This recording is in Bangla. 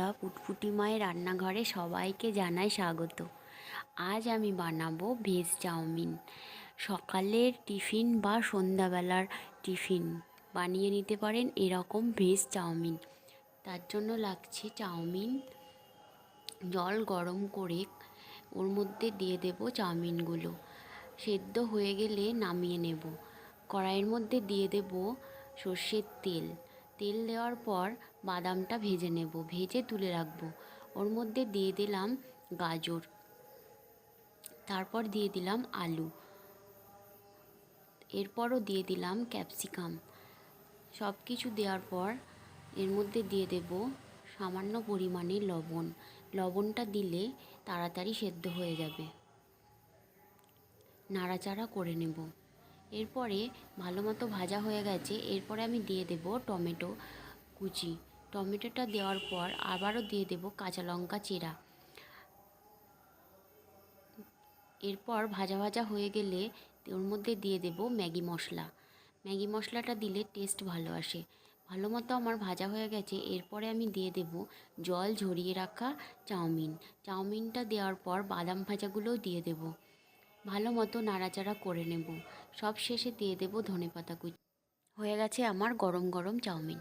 বন্ধুরা, পুটপুটি মায়ের রান্নাঘরে সবাইকে জানাই স্বাগত। আজ আমি বানাবো ভেজ চাউমিন। সকালের টিফিন বা সন্ধ্যাবেলার টিফিন বানিয়ে নিতে পারেন এরকম ভেজ চাউমিন। তার জন্য লাগছে চাউমিন। জল গরম করে ওর মধ্যে দিয়ে দেব চাউমিনগুলো। সেদ্ধ হয়ে গেলে নামিয়ে নেব। কড়াইয়ের মধ্যে দিয়ে দেব সর্ষের তেল। তেল দেওয়ার পর বাদামটা ভেজে নেব, ভেজে তুলে রাখব। ওর মধ্যে দিয়ে দিলাম গাজর, তারপর দিয়ে দিলাম আলু, এরপরও দিয়ে দিলাম ক্যাপসিকাম। সব কিছু দেওয়ার পর এর মধ্যে দিয়ে দেব সামান্য পরিমাণে লবণ। লবণটা দিলে তাড়াতাড়ি সেদ্ধ হয়ে যাবে। নাড়াচাড়া করে নেব। এরপরে ভালো মতো ভাজা হয়ে গেছে, এরপরে আমি দিয়ে দেব টমেটো কুচি। টমেটোটা দেওয়ার পর আবারও দিয়ে দেব কাঁচা লঙ্কা চেরা। এরপর ভাজা ভাজা হয়ে গেলে ওর মধ্যে দিয়ে দেব ম্যাগি মশলা। ম্যাগি মশলাটা দিলে টেস্ট ভালো আসে। ভালো মতো আমার ভাজা হয়ে গেছে, এরপরে আমি দিয়ে দেব জল ঝরিয়ে রাখা চাউমিন। চাউমিনটা দেওয়ার পর বাদাম ভাজাগুলোও দিয়ে দেব। ভালো মতো নাড়াচাড়া করে নেব। সব শেষে দিয়ে দেব ধনে পাতা কুচি। হয়ে গেছে আমার গরম গরম চাউমিন।